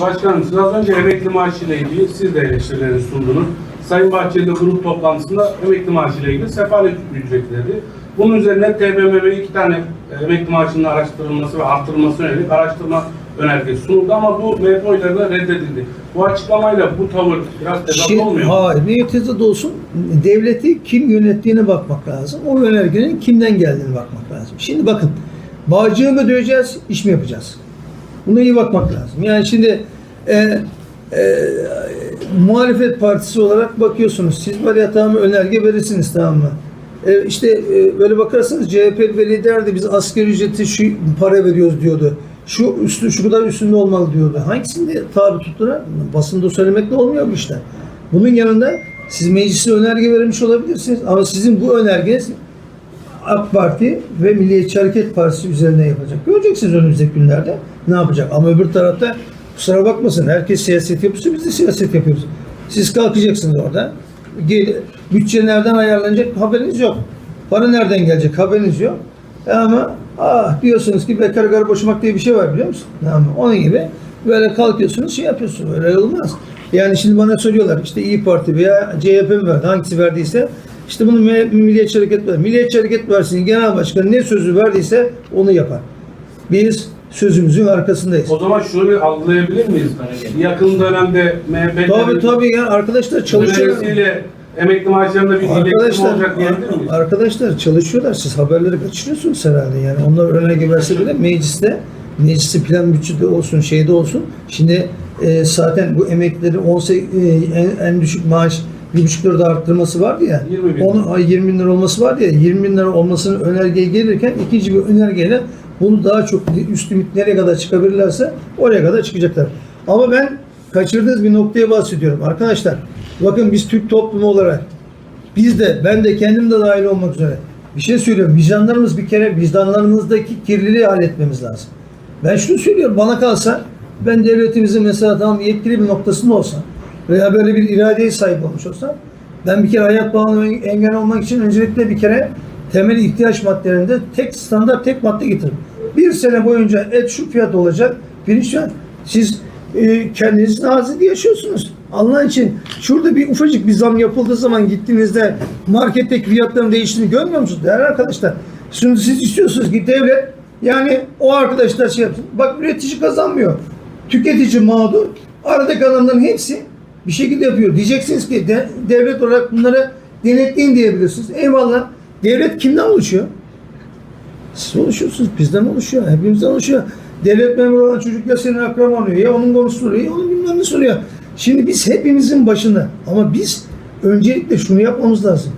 Başkanım siz az önce emekli maaşı ile ilgili siz de eleştirileri sundunuz. Sayın Bahçeli grup toplantısında emekli maaşı ile ilgili sefalet ücreti dedi. Bunun üzerine TBMM iki tane e, emekli maaşının araştırılması ve artırılması yönelik araştırma önergesi sunuldu ama bu MHP oylarıyla reddedildi. Bu açıklamayla bu tavır biraz tezat olmuyor mu? hayır, ne tezat olsun? Devleti kim yönettiğine bakmak lazım. O önergenin kimden geldiğine bakmak lazım. Şimdi bakın, bağcığı mı döveceğiz, iş mi yapacağız? Buna iyi bakmak lazım. Yani şimdi e, e, muhalefet partisi olarak bakıyorsunuz. Siz var ya tamam önerge verirsiniz tamam mı? E, işte e, böyle bakarsanız CHP ve derdi biz asgari ücreti şu para veriyoruz diyordu. Şu üstü şu kadar üstünde olmalı diyordu. Hangisini tabi tuttular? Basında söylemekle olmuyor bu işler. Bunun yanında siz meclise önerge vermiş olabilirsiniz ama sizin bu önergeniz AK Parti ve Milliyetçi Hareket Partisi üzerine yapacak. Göreceksiniz önümüzdeki günlerde ne yapacak. Ama öbür tarafta kusura bakmasın herkes siyaset yapıyorsa biz de siyaset yapıyoruz. Siz kalkacaksınız orada. Bütçe nereden ayarlanacak haberiniz yok. Para nereden gelecek haberiniz yok. Ama ah diyorsunuz ki bekar garı boşamak diye bir şey var biliyor musun? Ama onun gibi böyle kalkıyorsunuz şey yapıyorsunuz. Öyle olmaz. Yani şimdi bana soruyorlar işte İyi Parti veya CHP mi verdi hangisi verdiyse işte bunu Milliyetçi Hareket ver. Milliyetçi Hareket Partisi'nin genel başkanı ne sözü verdiyse onu yapar. Biz sözümüzün arkasındayız. O zaman şunu bir algılayabilir miyiz? Yakın dönemde MHP'nin Tabii tabii yani arkadaşlar çalışıyor. emekli maaşlarında bir Arkadaşlar, olacak diyebilir miyiz? arkadaşlar çalışıyorlar. Siz haberleri kaçırıyorsunuz herhalde. Yani onlar önerge verse bile mecliste meclisi plan bütçede olsun, şeyde olsun. Şimdi e, zaten bu emeklilerin 18, e, en, en düşük maaş bir buçuk lira da arttırması vardı ya. 20 bin. Onu, ay 20 bin lira olması vardı ya. 20 bin lira olmasının önergeye gelirken ikinci bir önergeyle bunu daha çok üst limit nereye kadar çıkabilirlerse oraya kadar çıkacaklar. Ama ben kaçırdığınız bir noktaya bahsediyorum. Arkadaşlar bakın biz Türk toplumu olarak biz de ben de kendim de dahil olmak üzere bir şey söylüyorum. Vicdanlarımız bir kere vicdanlarımızdaki kirliliği halletmemiz lazım. Ben şunu söylüyorum bana kalsa ben devletimizin mesela tam yetkili bir noktasında olsam veya böyle bir iradeye sahip olmuş olsam ben bir kere hayat bağını engel olmak için öncelikle bir kere temel ihtiyaç maddelerinde tek standart tek madde getiririm. Bir sene boyunca et şu fiyat olacak. Pirinç şu siz e, kendiniz nazide yaşıyorsunuz. Allah için şurada bir ufacık bir zam yapıldığı zaman gittiğinizde marketteki fiyatların değiştiğini görmüyor musunuz değerli arkadaşlar? Şimdi siz istiyorsunuz ki devlet yani o arkadaşlar şey yapsın. Bak üretici kazanmıyor. Tüketici mağdur. Aradaki adamların hepsi bir şekilde yapıyor. Diyeceksiniz ki de- devlet olarak bunları denetleyin diyebilirsiniz. Eyvallah. Devlet kimden oluşuyor? Siz oluşuyorsunuz, bizden oluşuyor, hepimizden oluşuyor. Devlet memuru olan çocuk ya senin akraban oluyor, ya onun konusu oluyor, ya onun bilmem ne oluyor. Şimdi biz hepimizin başında ama biz öncelikle şunu yapmamız lazım.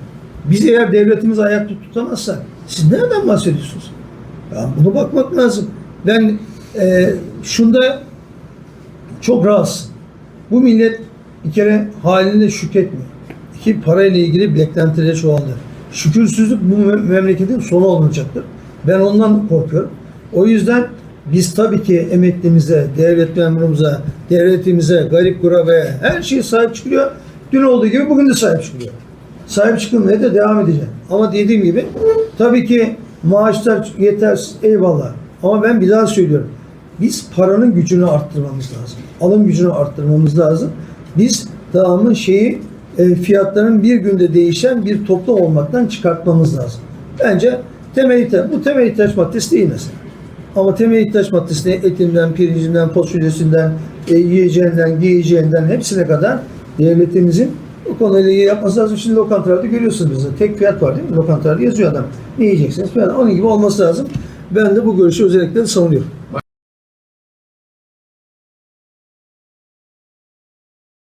Biz eğer devletimizi ayakta tutamazsak siz nereden bahsediyorsunuz? Ya bunu bakmak lazım. Ben e, şunda çok rahatsız. Bu millet bir kere haline şükretmiyor. İki parayla ilgili beklentileri çoğaldı. Şükürsüzlük bu mem- memleketin sonu olacaktır. Ben ondan korkuyorum. O yüzden biz tabii ki emeklimize, devlet memurumuza, devletimize, garip kurabaya her şeye sahip çıkıyor. Dün olduğu gibi bugün de sahip çıkıyor. Sahip çıkılmaya da devam edeceğim. Ama dediğim gibi tabii ki maaşlar yetersiz eyvallah. Ama ben bir daha söylüyorum. Biz paranın gücünü arttırmamız lazım. Alım gücünü arttırmamız lazım. Biz tamamı şeyi e, fiyatların bir günde değişen bir toplum olmaktan çıkartmamız lazım. Bence temel ihtiyaç, bu temel ihtiyaç maddesi değil mesela. Ama temel ihtiyaç maddesine etinden, pirincinden, fasulyesinden, e, yiyeceğinden, giyeceğinden hepsine kadar devletimizin bu konuyla ilgili yapması lazım. Şimdi lokantalarda görüyorsunuz bizde. Tek fiyat var değil mi? Lokantalarda yazıyor adam. Ne yiyeceksiniz? Falan. Onun gibi olması lazım. Ben de bu görüşü özellikle savunuyorum.